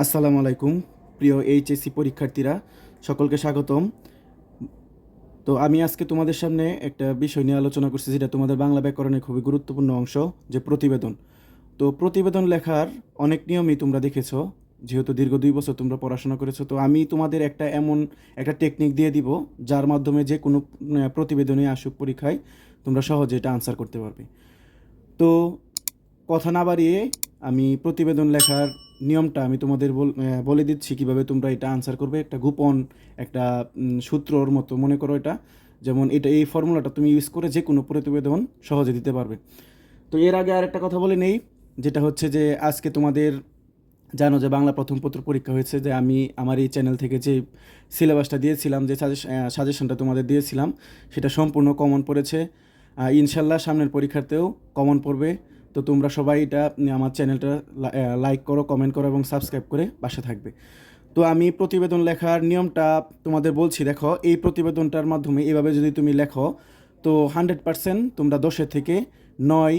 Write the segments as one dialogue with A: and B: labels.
A: আসসালামু আলাইকুম, প্রিয় এইচএসসি পরীক্ষার্থীরা, সকলকে স্বাগতম। তো আমি আজকে তোমাদের সামনে একটা বিষয় নিয়ে আলোচনা করছি, যেটা তোমাদের বাংলা ব্যাকরণের খুবই গুরুত্বপূর্ণ অংশ, যে প্রতিবেদন। তো প্রতিবেদন লেখার অনেক নিয়মই তোমরা দেখেছ, যেহেতু দীর্ঘ দুই বছর তোমরা পড়াশোনা করেছ, তো আমি তোমাদের একটা এমন একটা টেকনিক দিয়ে দিব, যার মাধ্যমে যে কোনো প্রতিবেদনে আসুক পরীক্ষায়, তোমরা সহজে এটা আনসার করতে পারবে। তো কথা না বাড়িয়ে আমি প্রতিবেদন লেখার নিয়মটা আমি তোমাদের বল- দিচ্ছি কীভাবে তোমরা এটা আনসার করবে। একটা গোপন, একটা সূত্রর মতো মনে করো এটা। যেমন এটা, এই ফর্মুলাটা তুমি ইউজ করে যে কোনো প্রতিবেদন সহজে দিতে পারবে। তো এর আগে আর একটা কথা বলে নেই, যেটা হচ্ছে যে আজকে তোমাদের জানো যে বাংলা প্রথম পত্র পরীক্ষা হয়েছে যে আমি আমার এই চ্যানেল থেকে যে সিলেবাসটা দিয়েছিলাম, যে সাজেশনটা তোমাদের দিয়েছিলাম, সেটা সম্পূর্ণ কমন পড়েছে। ইনশাল্লাহ সামনের পরীক্ষাতেও কমন পড়বে। তো তোমরা সবাই এটা, আমার চ্যানেলটা লাইক করো কমেন্ট করো এবং সাবস্ক্রাইব করে পাশে থাকবে। তো আমি প্রতিবেদন লেখার নিয়মটা তোমাদের বলছি, দেখো, এই প্রতিবেদনটার মাধ্যমে এভাবে যদি তুমি লেখো, তো হান্ড্রেড পার্সেন্ট তোমরা দশের থেকে নয়,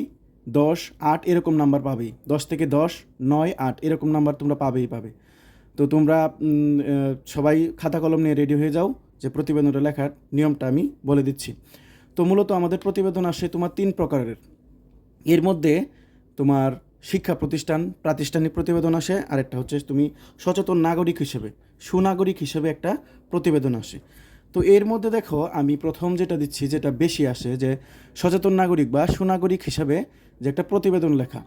A: দশ, আট এরকম নাম্বার পাবেই। দশ থেকে দশ, নয়, আট এরকম নাম্বার তোমরা পাবেই পাবে। তো তোমরা সবাই খাতা কলম নিয়ে রেডি হয়ে যাও যে প্রতিবেদনটা লেখার নিয়মটা আমি বলে দিচ্ছি। তো মূলত আমাদের প্রতিবেদন আসে তোমার তিন প্রকারের। এর মধ্যে তোমার শিক্ষা প্রতিষ্ঠান, প্রাতিষ্ঠানিক প্রতিবেদন আসে আর একটা হচ্ছে তুমি সচেতন নাগরিক হিসেবে, সুনাগরিক হিসেবে একটা প্রতিবেদন আসে। তো এর মধ্যে দেখো, আমি প্রথম যেটা দিচ্ছি, যেটা বেশি আসে, যে সচেতন নাগরিক বা সুনাগরিক হিসেবে যে একটা প্রতিবেদন লেখা।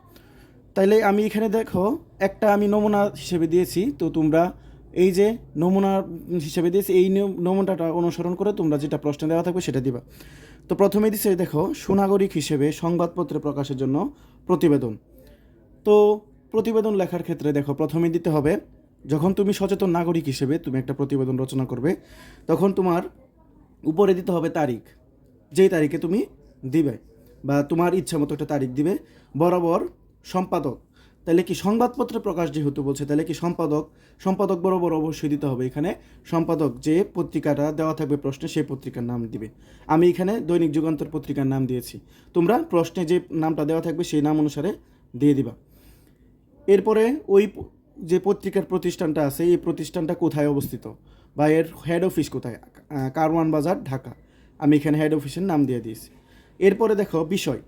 A: তাইলে আমি এখানে দেখো, একটা আমি নমুনা হিসেবে দিয়েছি, তো তোমরা এই যে নমুনা হিসেবে দিয়েছি, এই নমুনাটা অনুসরণ করে তোমরা যেটা প্রশ্ন দেওয়া থাকবে সেটা দিবা। তো প্রথমে দিছে, দেখো, সুনাগরিক হিসেবে সংবাদপত্রে প্রকাশের জন্য প্রতিবেদন। তো প্রতিবেদন লেখার ক্ষেত্রে, দেখো প্রথমে দিতে হবে, যখন তুমি সচেতন নাগরিক হিসেবে তুমি একটা প্রতিবেদন রচনা করবে, তখন তোমার উপরে দিতে হবে তারিখ। যেই তারিখে তুমি দিবে বা তোমার ইচ্ছা মতো একটা তারিখ দিবে, বরাবর সম্পাদক। তাহলে কি সংবাদপত্রে প্রকাশ যেহেতু বলছে, তাহলে কি সম্পাদক সম্পাদক বরাবর অবশ্যই দিতে হবে। এখানে সম্পাদক যে পত্রিকাটা দেওয়া থাকবে প্রশ্নে, সেই পত্রিকার নাম দিবে। আমি এখানে দৈনিক যুগান্তর পত্রিকার নাম দিয়েছি। তোমরা প্রশ্নে যে নামটা দেওয়া থাকবে, সেই নাম অনুসারে দিয়ে দিবা। এরপরে ওই যে পত্রিকার প্রতিষ্ঠানটা আছে, এই প্রতিষ্ঠানটা কোথায় অবস্থিত? বা এর হেড অফিস কোথায়? কারওয়ান বাজার, ঢাকা। আমি এখানে হেড অফিসের নাম দিয়ে দিয়েছি। এরপরে দেখো, বিষয়।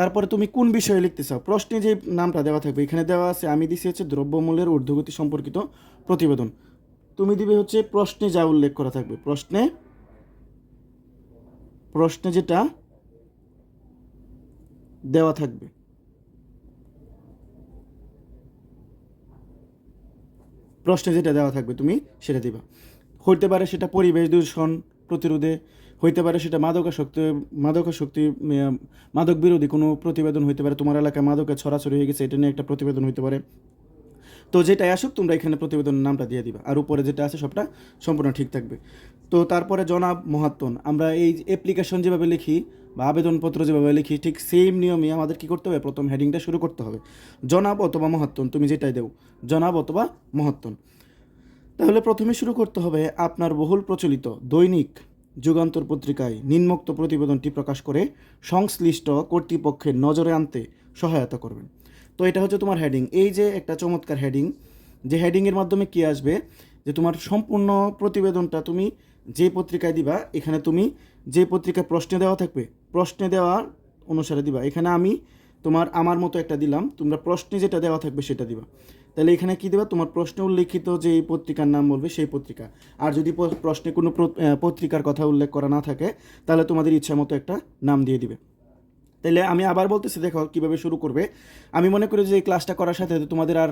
A: তারপরে তুমি কোন বিষয়ে লিখতে চাও প্রশ্নে যে নামটা দেওয়া থাকবে, এখানে দেওয়া আছে, আমি দিছি হচ্ছে দ্রব্যমূল্যের ঊর্ধ্বগতি সম্পর্কিত প্রতিবেদন। তুমি দিবে হচ্ছে প্রশ্নে যা উল্লেখ করা থাকবে। প্রশ্নে প্রশ্নে যেটা দেওয়া থাকবে। প্রশ্নে যেটা দেওয়া থাকবে তুমি, সেটা দিবা। হইতে পারে সেটা পরিবেশ দূষণ, প্রতিরোধে হইতে পারে সেটা মাদকাসক্তি মাদকাসক্তি মাদক বিরোধী কোনো প্রতিবেদন হইতে পারে, তোমার এলাকায় মাদকের ছড়াছড়ি হয়ে গেছে, এটা নিয়ে একটা প্রতিবেদন হইতে পারে। তো যেটাই আসুক, তোমরা এখানে প্রতিবেদনের নামটা দিয়ে দিবা, আর উপরে যেটা আছে সবটা সম্পূর্ণ ঠিক থাকবে। তো তারপরে জনাব মহাত্মন, আমরা এই অ্যাপ্লিকেশন যেভাবে লিখি বা আবেদনপত্র যেভাবে লিখি, ঠিক সেম নিয়মে আমাদের কি করতে হবে? প্রথম হেডিংটা শুরু করতে হবে। জনাব অথবা মহাত্মন, তুমি যেটাই দেও, জনাব অথবা মহাত্মন। তাহলে প্রথমে শুরু করতে হবে আপনার বহুল প্রচলিত দৈনিক যুগান্তর পত্রিকায় নিম্নোক্ত প্রতিবেদনটি প্রকাশ করে সংশ্লিষ্ট কর্তৃপক্ষের নজরে আনতে সহায়তা করবেন। তো এটা হচ্ছে তোমার হেডিং এই যে একটা চমৎকার হেডিং যে হেডিংয়ের মাধ্যমে কি আসবে? যে তোমার সম্পূর্ণ প্রতিবেদনটা তুমি যে পত্রিকায় দিবা, এখানে তুমি যে পত্রিকায় প্রশ্নে দেওয়া থাকবে, প্রশ্নে দেওয়া অনুসারে দিবা। এখানে আমি তোমার আমার মতো একটা দিলাম, তোমরা প্রশ্নে যেটা দেওয়া থাকবে সেটা দিবা। তাহলে এখানে কি দেবা? তোমার প্রশ্নে উল্লেখিত যে এই পত্রিকার নাম বলবে সেই পত্রিকা। আর যদি প্রশ্নে কোনো পত্রিকার কথা উল্লেখ করা না থাকে, তাহলে তোমাদের ইচ্ছা মতো একটা নাম দিয়ে দিবে। তাহলে আমি আবার বলতেছি, দেখো কীভাবে শুরু করবে। আমি মনে করি যে এই ক্লাসটা করার সাথে তোমাদের আর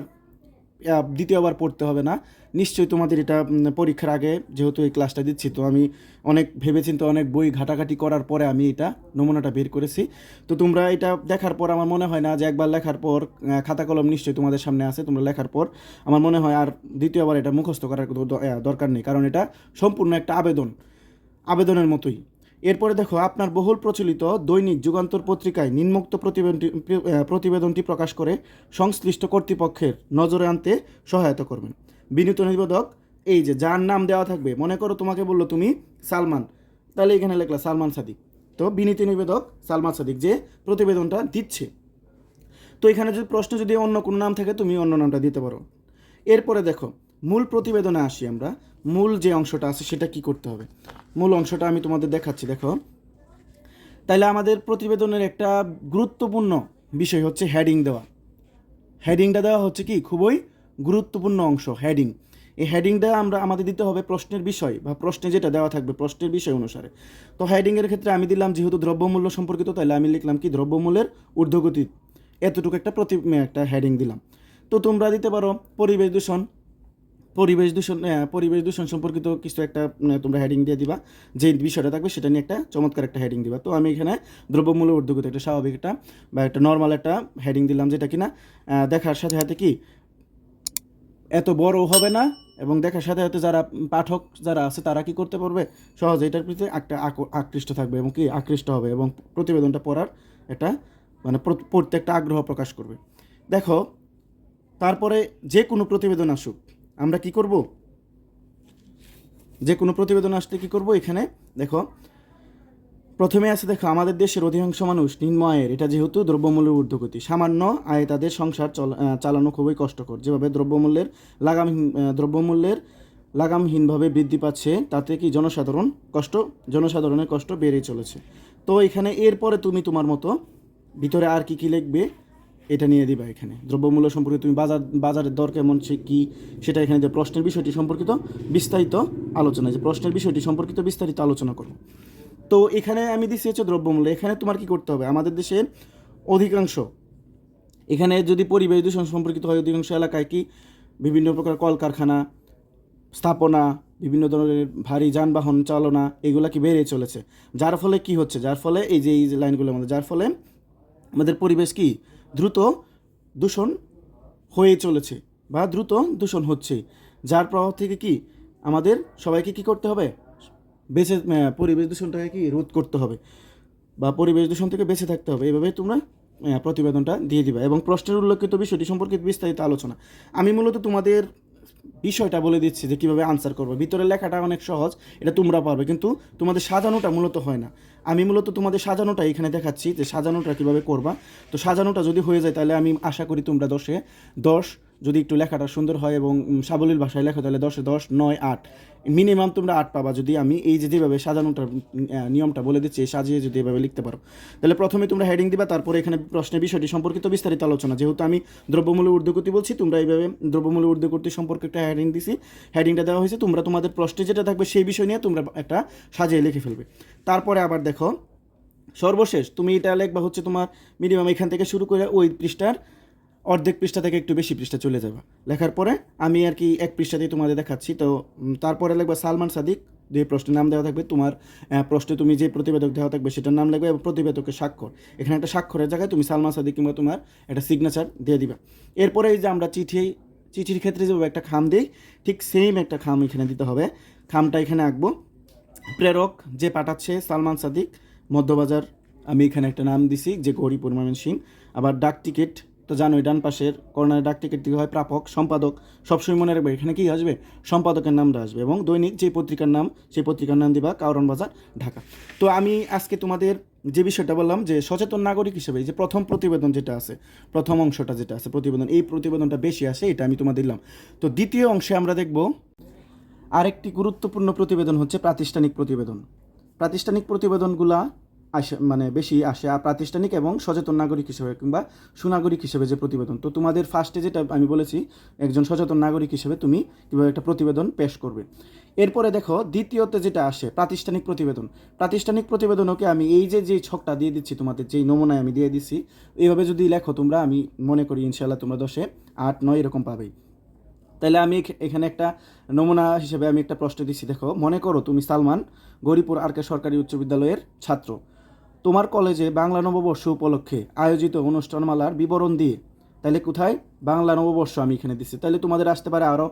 A: দ্বিতীয়বার পড়তে হবে না। নিশ্চয়ই তোমাদের এটা পরীক্ষার আগে যেহেতু এই ক্লাসটা দিচ্ছি, তো আমি অনেক ভেবেচিন্তে অনেক বই ঘাটাঘাটি করার পরে আমি এটা নমুনাটা বের করেছি। তো তোমরা এটা দেখার পর আমার মনে হয় না যে একবার লেখার পর খাতা কলম নিশ্চয়ই তোমাদের সামনে আছে, তোমরা লেখার পর। আমার মনে হয় আর দ্বিতীয়বার এটা মুখস্থ করার দরকার নেই, কারণ এটা সম্পূর্ণ একটা আবেদন। আবেদনের মতোই। এরপরে দেখো, আপনার বহুল প্রচলিত দৈনিক যুগান্তর পত্রিকায় নিম্নোক্ত প্রতিবেদনটি প্রতিবেদনটি প্রকাশ করে সংশ্লিষ্ট কর্তৃপক্ষের নজরে আনতে সহায়তা করবেন। বিনীত নিবেদক, এই যে যার নাম দেওয়া থাকবে, মনে করো তোমাকে বলল তুমি সালমান, তাহলে এখানে লেখলা সালমান সাদিক। তো বিনীত নিবেদক সালমান সাদিক যে প্রতিবেদনটা দিচ্ছে। তো এখানে যদি প্রশ্ন যদি অন্য কোনো নাম থাকে, তুমি অন্য নামটা দিতে পারো। এরপরে দেখো, মূল প্রতিবেদনে আসি আমরা। মূল যে অংশটা আছে সেটা কি করতে হবে? মূল অংশটা আমি তোমাদের দেখাচ্ছি, দেখো। তাইলে আমাদের প্রতিবেদনের একটা গুরুত্বপূর্ণ বিষয় হচ্ছে হেডিং দেওয়া। হেডিংটা দেওয়া হচ্ছে কি? খুবই গুরুত্বপূর্ণ অংশ হেডিং এই হেডিংটা আমরা, আমাদের দিতে হবে প্রশ্নের বিষয়, বা প্রশ্নে যেটা দেওয়া থাকবে প্রশ্নের বিষয় অনুসারে। তো হেডিংয়ের ক্ষেত্রে আমি দিলাম, যেহেতু দ্রব্যমূল্য সম্পর্কিত তাহলে আমি লিখলাম কি? দ্রব্যমূল্যের ঊর্ধ্বগতি। এতটুকু একটা প্রতি একটা হেডিং দিলাম। তো তোমরা দিতে পারো পরিবেশ দূষণ পরিবেশ দূষণ পরিবেশ দূষণ সম্পর্কিত কিছু একটা তোমরা হেডিং দিয়ে দিবা। যে বিষয়টা থাকবে সেটা নিয়ে একটা চমৎকার একটা হেডিং দিবা। তো আমি এখানে দ্রব্যমূল্য ঊর্ধ্বগতি একটা স্বাভাবিক একটা বা একটা নর্মাল একটা হেডিং দিলাম যেটা কিনা দেখার সাথে সাথে কি এত বড় হবে না এবং দেখার সাথে সাথে যারা পাঠক যারা আছে তারা কি করতে পারবে? সহজে এটার প্রতি একটা আক- আকৃষ্ট থাকবে এবং কি আকৃষ্ট হবে এবং প্রতিবেদনটা পড়ার একটা মানে প্র- পড়তে একটা আগ্রহ প্রকাশ করবে। দেখো, তারপরে যে কোনো প্রতিবেদন আসুক আমরা কি করব? যে কোনো প্রতিবেদন আসতে কি করব এখানে? দেখো, প্রথমে আছে দেখো, আমাদের দেশের অধিকাংশ মানুষ নিম্ন এটা যেহেতু দ্রব্যমূল্যের ঊর্ধ্বগতি। সামান্য আয়ে তাদের সংসার চল- চালানো খুবই কষ্টকর। যেভাবে দ্রব্যমূল্যের লাগামহীন দ্রব্যমূল্যের লাগামহীনভাবে বৃদ্ধি পাচ্ছে, তাতে কি জনসাধারণ কষ্ট, জনসাধারণের কষ্ট বেড়েই চলেছে। তো এখানে এরপরে তুমি তোমার মতো ভিতরে আর কি কি লিখবে? এটা নিয়ে দিবা এখানে। দ্রব্যমূল্য সম্পর্কে তুমি বাজার, বাজারের দর কেমন, সে কী, সেটা এখানে দিয়ে প্রশ্নের বিষয়টি সম্পর্কিত বিস্তারিত আলোচনা। যে প্রশ্নের বিষয়টি সম্পর্কিত বিস্তারিত আলোচনা করো তো এখানে আমি দিচ্ছি হচ্ছে দ্রব্যমূল্য। এখানে তোমার কি করতে হবে? আমাদের দেশের অধিকাংশ, এখানে যদি পরিবেশ দূষণ সম্পর্কিত হয়, অধিকাংশ এলাকায় কি বিভিন্ন প্রকার কলকারখানা, স্থাপনা, বিভিন্ন ধরনের ভারী যানবাহন চালনা, এগুলা কি বেড়ে চলেছে? যার ফলে কি হচ্ছে? যার ফলে এই যে এই যে লাইনগুলোর মধ্যে যার ফলে আমাদের পরিবেশ কি দ্রুত দূষণ হয়ে চলেছে বা দ্রুত দূষণ হচ্ছে। যার প্রভাব থেকে কি আমাদের সবাইকে কি করতে হবে? বেঁচে পরিবেশ দূষণটাকে কি রোধ করতে হবে? বা পরিবেশ দূষণ থেকে বেঁচে থাকতে হবে? এভাবে তোমরা প্রতিবেদনটা দিয়ে দিবা। এবং প্রশ্নের উল্লেখিত বিষয়টি সম্পর্কে বিস্তারিত আলোচনা। আমি মূলত তোমাদের বিষয়টা বলে দিচ্ছি যে কীভাবে আনসার করবে। ভিতরে লেখাটা অনেক সহজ, এটা তোমরা পারবে, কিন্তু তোমাদের সাজানোটা মূলত হয় না। আমি মূলত তোমাদের সাজানোটা এখানে দেখাচ্ছি যে সাজানোটা কীভাবে করবা। তো সাজানোটা যদি হয়ে যায় তাহলে আমি আশা করি তোমরা দশে দশ যদি একটু লেখাটা সুন্দর হয় এবং সাবলীল ভাষায় লেখো, তাহলে দশে দশ, নয়, আট। মিনিমাম তোমরা আট পাবা যদি আমি এই যে যেভাবে সাজানোটার নিয়মটা বলে দিচ্ছি সাজিয়ে যদি এভাবে লিখতে পারো। তাহলে প্রথমে তোমরা হেডিং দিবা, তারপরে এখানে প্রশ্নের বিষয়টি সম্পর্কিত বিস্তারিত আলোচনা। যেহেতু আমি দ্রব্যমূল্য ঊর্ধ্বগতি বলছি, তোমরা এইভাবে দ্রব্যমূল্য ঊর্ধ্বগতি সম্পর্কে একটা হেডিং দিছি। হেডিংটা দেওয়া হয়েছে, তোমরা তোমাদের প্রশ্নে যেটা থাকবে সেই বিষয় নিয়ে তোমরা একটা সাজিয়ে লিখে ফেলবে। তারপরে আবার দেখো, সর্বশেষ, তুমি এটা লেখবা হচ্ছে তোমার মিনিমাম এখান থেকে শুরু করে ওই পৃষ্ঠার অর্ধেক পৃষ্ঠা থেকে একটু বেশি পৃষ্ঠা চলে যাবে। লেখার পরে আমি আর কি এক পৃষ্ঠাতেই তোমাদের দেখাচ্ছি। তো তারপরে লিখবা সালমান সাদিক যে প্রশ্নের নাম দেওয়া থাকবে। তোমার প্রশ্নে তুমি যে প্রতিবেদক দেওয়া থাকবে সেটার নাম লিখবে এবং প্রতিবেদকের স্বাক্ষর। এখানে একটা স্বাক্ষরের জায়গায় তুমি সালমান সাদিক কিংবা তোমার একটা সিগনেচার দিয়ে দিবা। এরপরে এই যে আমরা চিঠি, চিঠির ক্ষেত্রে যেভাবে একটা খাম দিই, ঠিক সেম একটা খাম এখানে দিতে হবে। খামটা এখানে আঁকবো। প্রেরক যে পাঠাচ্ছে সালমান সাদিক, মধ্যবাজার, আমি এখানে একটা নাম দিছি, যে গৌরীপুর সিং। আবার ডাক টিকিট তো জানোই ডান পাশের কর্নারে ডাক টিকিট দিকে হয় প্রাপক, সম্পাদক। সবসময় মনে রাখবে, এখানে কি আসবে? সম্পাদকের নামটা আসবে এবং দৈনিক যে পত্রিকার নাম, সেই পত্রিকার নাম দিবা কারণ বাজার, ঢাকা। তো আমি আজকে তোমাদের যে বিষয়টা বললাম যে সচেতন নাগরিক হিসেবে যে প্রথম প্রতিবেদন যেটা আছে, প্রথম অংশটা যেটা আছে, প্রতিবেদন, এই প্রতিবেদনটা বেশি আসে, এটা আমি তোমাদের দিলাম। তো দ্বিতীয় অংশে আমরা দেখব, আরেকটি গুরুত্বপূর্ণ প্রতিবেদন হচ্ছে প্রাতিষ্ঠানিক প্রতিবেদন। প্রাতিষ্ঠানিক প্রতিবেদনগুলা আসে মানে বেশি আসে আর প্রাতিষ্ঠানিক এবং সচেতন নাগরিক হিসেবে কিংবা সুনাগরিক হিসেবে যে প্রতিবেদন। তো তোমাদের ফার্স্টে যেটা আমি বলেছি, একজন সচেতন নাগরিক হিসেবে তুমি কীভাবে একটা প্রতিবেদন পেশ করবে। এরপরে দেখো, দ্বিতীয়তে যেটা আসে, প্রাতিষ্ঠানিক প্রতিবেদন। প্রাতিষ্ঠানিক প্রতিবেদনকে আমি এই যে যে ছকটা দিয়ে দিচ্ছি তোমাদের, যেই নমুনায় আমি দিয়ে দিচ্ছি, এইভাবে যদি লেখো তোমরা, আমি মনে করি ইনশাল্লাহ তোমরা দশে আট, নয় এরকম পাবেই তাহলে আমি এখ- এখানে একটা নমুনা হিসেবে আমি একটা প্রশ্ন দিচ্ছি। দেখো, মনে করো তুমি সালমান গরিপুর আরকে সরকারি উচ্চ বিদ্যালয়ের ছাত্র। তোমার কলেজে বাংলা নববর্ষ উপলক্ষে আয়োজিত অনুষ্ঠানমালার বিবরণ দিয়ে। তাহলে কোথায়? বাংলা নববর্ষ আমি এখানে দিচ্ছি তাহলে তোমাদের আসতে পারে আরও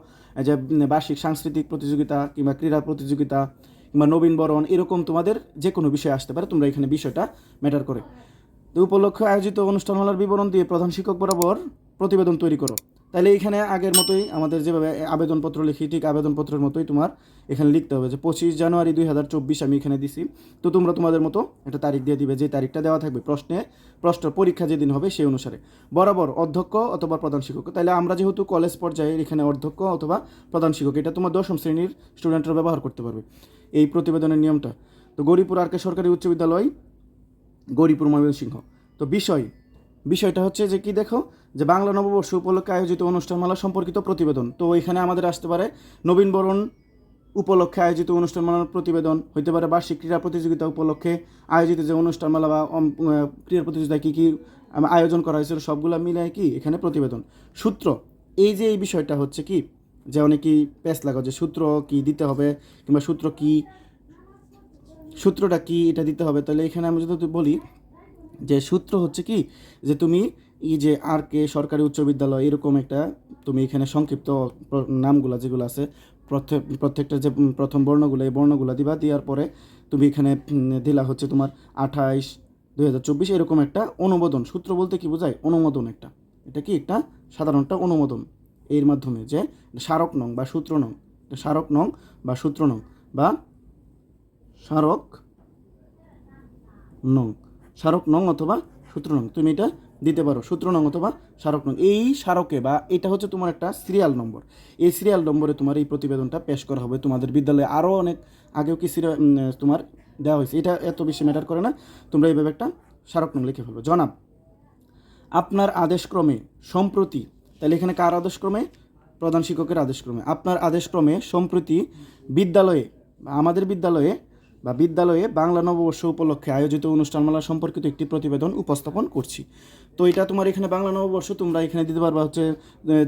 A: যে বার্ষিক সাংস্কৃতিক প্রতিযোগিতা কিংবা ক্রীড়া প্রতিযোগিতা কিংবা নবীনবরণ এরকম তোমাদের যে কোনো বিষয় আসতে পারে। তোমরা এখানে বিষয়টা ম্যাটার করে। তো উপলক্ষে আয়োজিত অনুষ্ঠানমালার বিবরণ দিয়ে প্রধান শিক্ষক বরাবর প্রতিবেদন তৈরি করো। তাহলে এইখানে আগের মতোই আমাদের যেভাবে আবেদনপত্র লিখি, ঠিক আবেদনপত্রের মতোই তোমার এখানে লিখতে হবে যে পঁচিশ জানুয়ারি দুই হাজার চব্বিশ আমি এখানে দিছি। তো তোমরা তোমাদের মতো একটা তারিখ দিয়ে দিবে যে তারিখটা দেওয়া থাকবে প্রশ্নে প্রশ্ন পরীক্ষা যেদিন হবে সেই অনুসারে। বরাবর অধ্যক্ষ অথবা প্রধান শিক্ষক। তাহলে আমরা যেহেতু কলেজ পর্যায়ে এখানে অধ্যক্ষ অথবা প্রধান শিক্ষক, এটা তোমার দশম শ্রেণির স্টুডেন্টরা ব্যবহার করতে পারবে এই প্রতিবেদনের নিয়মটা। তো গরিপুর আর কে সরকারি উচ্চ বিদ্যালয়, গরিপুর ময়মনসিংহ। তো বিষয় বিষয়টা হচ্ছে যে কি দেখো, যে বাংলা নববর্ষ উপলক্ষে আয়োজিত অনুষ্ঠানমালা সম্পর্কিত প্রতিবেদন। তো এখানে আমাদের আসতে পারে নবীনবরণ উপলক্ষে আয়োজিত অনুষ্ঠানমালার প্রতিবেদন, হইতে পারে বার্ষিক ক্রীড়া প্রতিযোগিতা উপলক্ষে আয়োজিত যে অনুষ্ঠানমালা বা ক্রীড়া প্রতিযোগিতা কী কী আয়োজন করা হয়েছিল, সবগুলো মিলে কি এখানে প্রতিবেদন। সূত্র, এই যে এই বিষয়টা হচ্ছে কি, যে অনেকেই প্যাস লাগো, যে সূত্র কি দিতে হবে কিংবা সূত্র কি, সূত্রটা কি, এটা দিতে হবে, তাহলে এখানে আমি যদি বলি যে সূত্র হচ্ছে কি, যে তুমি এই যে আর কে সরকারি উচ্চ বিদ্যালয় এরকম একটা তুমি এখানে সংক্ষিপ্ত নামগুলা যেগুলো আছে প্রত্যেক প্রত্যেকটা যে প্রথম বর্ণগুলো, এই বর্ণগুলো দিবা, দেওয়ার পরে তুমি এখানে দিলা হচ্ছে তোমার আঠাইশ দুই হাজার চব্বিশ এরকম একটা অনুমোদন। সূত্র বলতে কি বোঝায়? অনুমোদন একটা। এটা কি একটা সাধারণ একটা অনুমোদন। এর মাধ্যমে যে স্মারক নং বা সূত্র নং, স্মারক নং বা সূত্র নং বা স্মারক নং। স্মারক নং অথবা সূত্র নং। তুমি এটা দিতে পারো, সূত্র নং অথবা স্মারক নং। এই স্মারকে বা এটা হচ্ছে তোমার একটা সিরিয়াল নম্বর এই সিরিয়াল নম্বরে তোমার এই প্রতিবেদনটা পেশ করা হবে। তোমাদের বিদ্যালয়ে আরও অনেক আগেও কি সিরিয়াল তোমার দেওয়া হয়েছে। এটা এত বেশি ম্যাটার করে না। তোমরা এইভাবে একটা স্মারক নং লিখে ফেলব। জনাব, আপনার আদেশক্রমে সম্প্রতি, তাহলে এখানে কার আদেশক্রমে? প্রধান শিক্ষকের আদেশক্রমে। আপনার আদেশক্রমে সম্প্রতি বিদ্যালয়ে, আমাদের বিদ্যালয়ে বা বিদ্যালয়ে বাংলা নববর্ষ উপলক্ষে আয়োজিত অনুষ্ঠানমালা সম্পর্কিত একটি প্রতিবেদন উপস্থাপন করছি। তো এটা তোমার এখানে বাংলা নববর্ষ, তোমরা এখানে দিতে পারবা হচ্ছে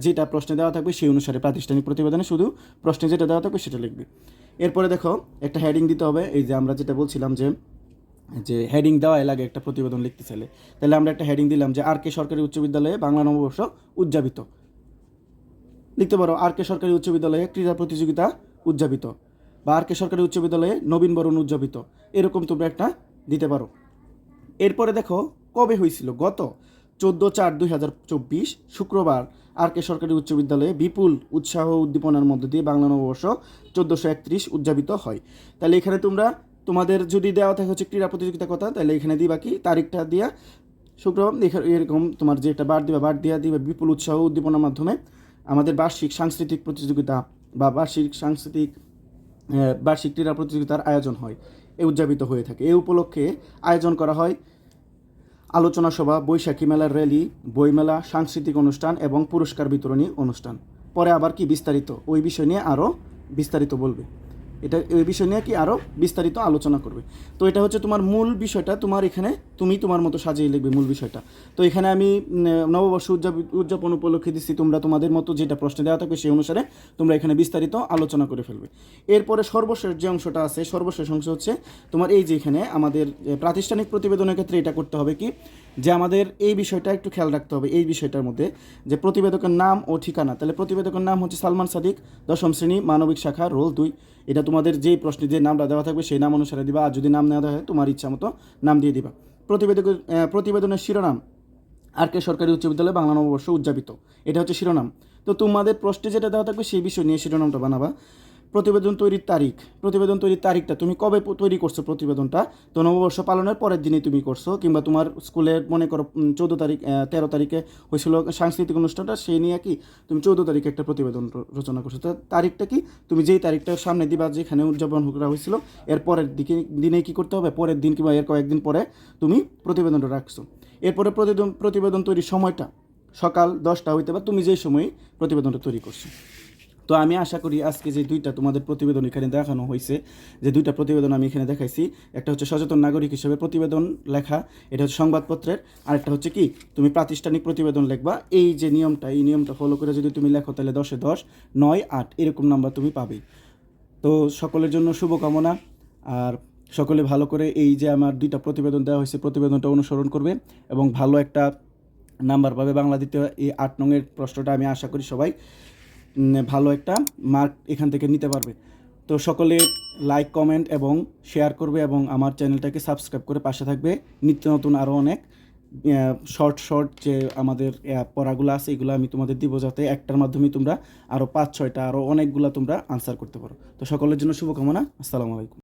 A: যেটা প্রশ্নে দেওয়া থাকবে সেই অনুসারে প্রাতিষ্ঠানিক প্রতিবেদনে শুধু প্রশ্নে যেটা দেওয়া থাকবে সেটা লিখবে। এরপরে দেখো, একটা হেডিং দিতে হবে, এই যে আমরা যেটা বলছিলাম যে যে হেডিং দেওয়াই লাগে একটা প্রতিবেদন লিখতে চাইলে। তাহলে আমরা একটা হেডিং দিলাম যে, আর কে সরকারি উচ্চ বিদ্যালয়ে বাংলা নববর্ষ উদযাপিত? লিখতে পারো, আর কে সরকারি উচ্চ বিদ্যালয়ে ক্রীড়া প্রতিযোগিতা উদযাপিত? আর কে সরকারি উচ্চ বিদ্যালয়ে নবীনবরণ উদযাপিত। এরকম তোমরা একটা দিতে পারো। এরপরে দেখো, কবে হয়েছিল? গত চোদ্দ চার দুই হাজার চব্বিশ শুক্রবার আর কে সরকারি উচ্চ বিদ্যালয়ে বিপুল উৎসাহ উদ্দীপনার মধ্য দিয়ে বাংলা নববর্ষ চোদ্দোশো একত্রিশ উদযাপিত হয়। তাহলে এখানে তোমরা, তোমাদের যদি দেওয়া থাকে হচ্ছে ক্রীড়া প্রতিযোগিতার কথা, তাহলে এখানে দিবা কি? তারিখটা দিয়া শুক্রবার এরকম তোমার যেটা বার দিবা, বার দিয়া দিবা বিপুল উৎসাহ উদ্দীপনার মাধ্যমে আমাদের বার্ষিক সাংস্কৃতিক প্রতিযোগিতা বা বার্ষিক সাংস্কৃতিক বার্ষিক ক্রীড়া প্রতিযোগিতার আয়োজন হয়। এ উদযাপিত হয়ে থাকে। এ উপলক্ষে আয়োজন করা হয় আলোচনা সভা, বৈশাখী মেলার র্যালি বইমেলা সাংস্কৃতিক অনুষ্ঠান এবং পুরস্কার বিতরণী অনুষ্ঠান। পরে আবার কি বিস্তারিত? ওই বিষয় নিয়ে আরও বিস্তারিত বলবে। এটা ওই বিষয় নিয়ে কি আরও বিস্তারিত আলোচনা করবে। তো এটা হচ্ছে তোমার মূল বিষয়টা, তোমার এখানে তুমি তোমার মতো সাজিয়ে লিখবে মূল বিষয়টা। তো এখানে আমি নববর্ষ উদযাপন উপলক্ষে দিচ্ছি তোমরা তোমাদের মতো যেটা প্রশ্ন দেওয়া থাকবে সেই অনুসারে তোমরা এখানে বিস্তারিত আলোচনা করে ফেলবে। এরপরে সর্বশেষ যে অংশটা আছে, সর্বশেষ অংশ হচ্ছে তোমার এই যে এখানে আমাদের প্রাতিষ্ঠানিক প্রতিবেদনের ক্ষেত্রে এটা করতে হবে কি? যে আমাদের এই বিষয়টা একটু খেয়াল রাখতে হবে এই বিষয়টার মধ্যে, যে প্রতিবেদকের নাম ও ঠিকানা। তাহলে প্রতিবেদকের নাম হচ্ছে সালমান সাদিক, দশম শ্রেণি, মানবিক শাখা, রোল দুই। এটা তোমাদের যেই প্রশ্নে যে নামটা দেওয়া থাকবে, সেই নাম অনুসারে দিবা। আর যদি নাম নেওয়া হয় তোমার ইচ্ছা মতো নাম দিয়ে দিবা। প্রতিবেদকের প্রতিবেদনের শিরোনাম আর কে সরকারি উচ্চ বিদ্যালয় বাংলা নববর্ষ উদযাপিত। এটা হচ্ছে শিরোনাম। তো তোমাদের প্রশ্নে যেটা দেওয়া থাকবে, সেই বিষয় নিয়ে শিরোনামটা বানাবা। প্রতিবেদন তৈরির তারিখ। প্রতিবেদন তৈরির তারিখটা তুমি কবে তৈরি করছ প্রতিবেদনটা? তো নববর্ষ পালনের পরের দিনই তুমি করছ, কিংবা তোমার স্কুলের মনে করো চৌদ্দ তারিখ তেরো তারিখে হয়েছিল সাংস্কৃতিক অনুষ্ঠানটা, সেই নিয়ে কি তুমি চৌদ্দ তারিখে একটা প্রতিবেদন রচনা করছ। তো তারিখটা কি? তুমি যেই তারিখটা সামনে দিবা, যেখানে উদযাপন করা হয়েছিল, এর পরের দিকে দিনে কি করতে হবে? পরের দিন কিংবা এর কয়েকদিন পরে তুমি প্রতিবেদনটা রাখছো। এরপরে প্রতিবেদন প্রতিবেদন তৈরির সময়টা, সকাল দশটা হইতে বা তুমি যেই সময় প্রতিবেদনটা তৈরি করছ। তো আমি আশা করি আজকে যে দুইটা তোমাদের প্রতিবেদন এখানে দেখানো হয়েছে, যে দুইটা প্রতিবেদন আমি এখানে দেখাইছি, একটা হচ্ছে সচেতন নাগরিক হিসেবে প্রতিবেদন লেখা, এটা হচ্ছে সংবাদপত্রের, আরেকটা হচ্ছে কি, তুমি প্রাতিষ্ঠানিক প্রতিবেদন লিখবা, এই যে নিয়মটা, এই নিয়মটা ফলো করে যদি তুমি লেখো তাহলে দশে দশ, নয়, আট, এরকম নাম্বার তুমি পাবেই তো সকলের জন্য শুভকামনা, আর সকলে ভালো করে এই যে আমার দুইটা প্রতিবেদন দেওয়া হয়েছে, প্রতিবেদনটা অনুসরণ করবে, এবং ভালো একটা নাম্বার পাবে বাংলা দ্বিতীয় এই আট নংয়ের প্রশ্নটা আমি আশা করি সবাই ভালো একটা মার্ক এখান থেকে নিতে পারবে। তো সকলে লাইক কমেন্ট এবং শেয়ার করবে এবং আমার চ্যানেলটাকে সাবস্ক্রাইব করে পাশে থাকবে। নিত্য নতুন আরও অনেক শর্ট শর্ট যে আমাদের পড়াগুলো আছে, এগুলো আমি তোমাদের দিব যাতে একটার মাধ্যমে তোমরা আরও পাঁচ, ছয়টা আরও অনেকগুলো তোমরা আনসার করতে পারো। তো সকলের জন্য শুভকামনা। আসসালামু আলাইকুম।